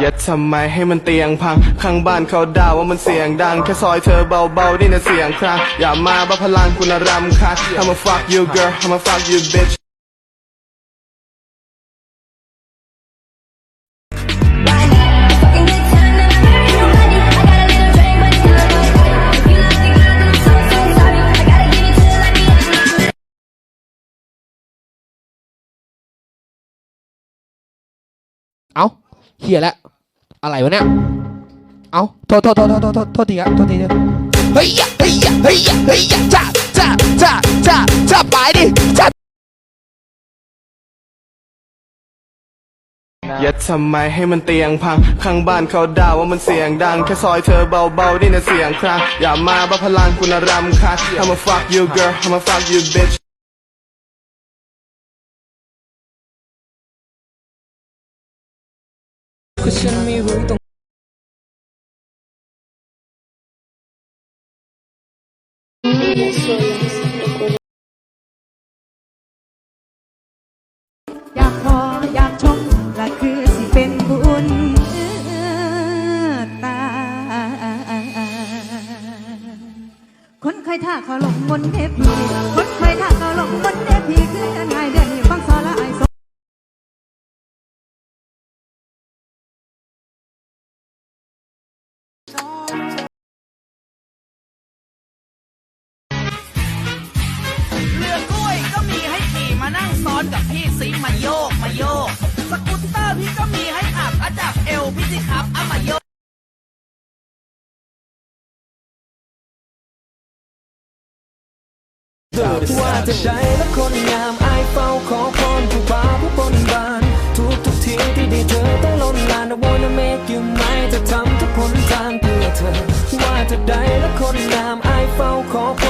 อย่าทำไมให้มันเตียงพัง ข้างบ้านเขาด่าว่ามันเสียงดัง แค่ซอยเธอเบาๆนี่นะเสียงครางอย่ามาบ้าพลังคุณรำคาญ I'ma fuck you girl I'ma fuck you bitch Fucking good time, never hurt nobody. I got a little drink, but it's not like that. If you love me, girl, then I'm so, so sorry. I gotta give it to you like me. เอ้า เฮียแล้วอะไรวะเนี่ย เอ้าโทษโทษโทษโทษโทษโทษทีครับโทษทีครับเฮ้ยยะเฮ้ยยะเฮ้ยยะเฮ้ยยะจ้าจ้าจ้าจ้าจ้าไปดิจ้า อย่าทำไมให้มันเตียงพัง ข้างบ้านเขาด่าว่ามันเสียงดัง แค่ซอยเธอเบาๆนี่นะเสียงครางอย่ามาบ้าพลังคุณรำคาญ I'ma fuck you girl I'ma fuck you bitch คือฉันไม่รู้ตรงอยากขออยากชมและคือสิเป็นบุญตา คนเคยท่าเขาหลงมนต์เทพีคนเคยท่า นั่งซ้อนกับพี่สิมาโยกมาโยก สกูตเตอร์พี่ก็มีให้ขับอาจับเอวพี่สิครับอามาโยกว่าจะใช้และคนงามไอเฝ้าขอพรผู้บาผู้ปนบาน ทุกทุกทีที่ได้เจอต้องล้นลาน I wanna make you mine จะทำทุกคนทางเพื่อเธอ ว่าจะได้และคนงามไอเฝ้าขอ